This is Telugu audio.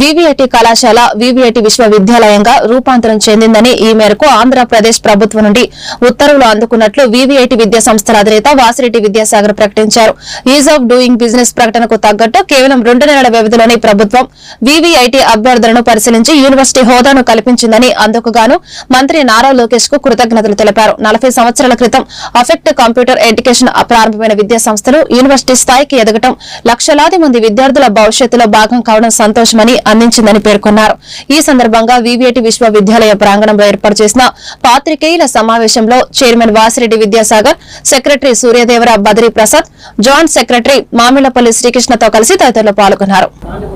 వివిఐటి కళాశాల వివిఐటి విశ్వవిద్యాలయంగా రూపాంతరం చెందిందని ఈ మేరకు ఆంధ్రప్రదేశ్ ప్రభుత్వం నుండి ఉత్తర్వులు అందుకున్నట్లు వివిఐటి విద్యా సంస్థల అధినేత వాసిరెడ్డి విద్యాసాగర్ ప్రకటించారు. ఈజ్ ఆఫ్ డూయింగ్ బిజినెస్ ప్రకటనకు తగ్గట్టు కేవలం రెండు నెలల వ్యవధిలోనే ప్రభుత్వం వివిఐటి అభ్యర్థులను పరిశీలించి యూనివర్సిటీ హోదాను కల్పించిందని అందుకుగాను మంత్రి నారా లోకేష్కు కృతజ్ఞతలు తెలిపారు. నలభై సంవత్సరాల క్రితం అఫెక్ట్ కంప్యూటర్ ఎడ్యుకేషన్ ప్రారంభమైన విద్యా సంస్థలు యూనివర్సిటీ స్థాయికి ఎదగటం లక్షలాది మంది విద్యార్థుల భవిష్యత్తులో భాగం కావడం సంతోషమని అందించిందని పేర్కొన్నారు. ఈ సందర్భంగా వివిఐటి విశ్వవిద్యాలయ ప్రాంగణంలో ఏర్పాటు చేసిన పాత్రికేయుల సమావేశంలో chairman Vasireddy Vidyasagar secretary Suryadevara Badri Prasad joint secretary Mamillapalli శ్రీకృష్ణతో కలిసి తదితరులు పాల్గొన్నారు. అది